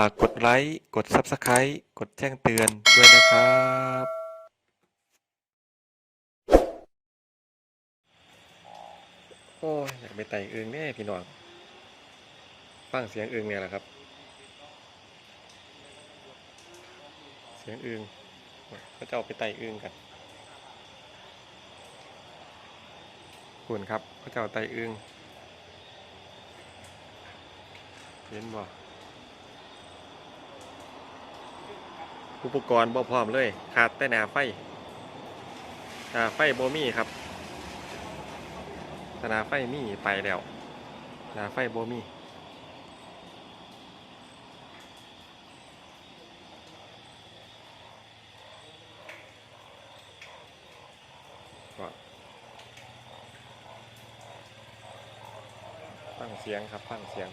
ฝากกดไลค์ กด Subscribe กดแจ้งเตือนด้วยนะครับ โอ้ยอยากไปไต่อึงแน่พี่น้อง ฟังเสียงอึงเนี่ยแหละครับ เสียงอึงก็จะเอาไปไต่อึงกันคุณครับเขาจะเอาไต่อึงเห็นบ่ อุปกรณ์บ่พร้อมเลย ขาดแต่หนาไฟหนาไฟโบมี่ครับถ้าหนาไฟมี่ไปแล้วหนาไฟโบมีก็ฟังเสียงครับฟังเสียง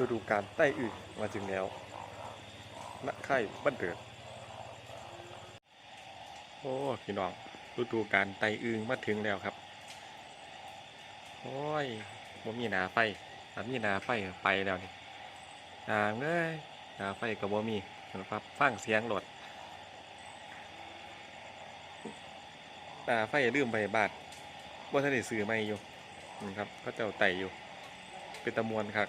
ฤดูการใต้อึ่งมาถึงแล้วณไข่บ้านเดือดโอ้พี่น้องฤดูการไตอึ่งมาถึงแล้วครับ โอ้ยบ่มีหนาไฟถ้ามีหนาไฟไปแล้วนี่หนาเอ้ยหนาไฟก็บ่มีนะครับฟังเสียงรถหนาไฟลืมไปบาทบ่ทันได้ซื้อใหม่อยู่นะครับเขาเจ้าไต่อยู่ เป็นตะมวนครับ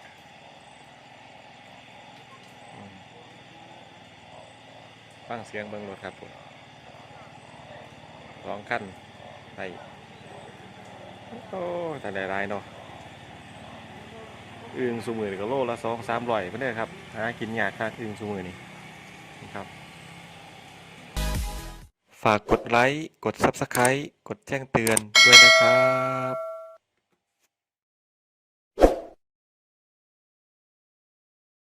อืม ฟังเสียงเบิ่งรถครับผมร้องขั้นไปโอ้แต่หลายๆเนาะอึ่งสูมือนี่ก็โลละสองสามร้อยเพื่อนเด้ครับหากินยากครับอึ่งสูมือนี่นะครับ ฝากกดไลค์ กด Subscribe กดแจ้งเตือนด้วยนะครับ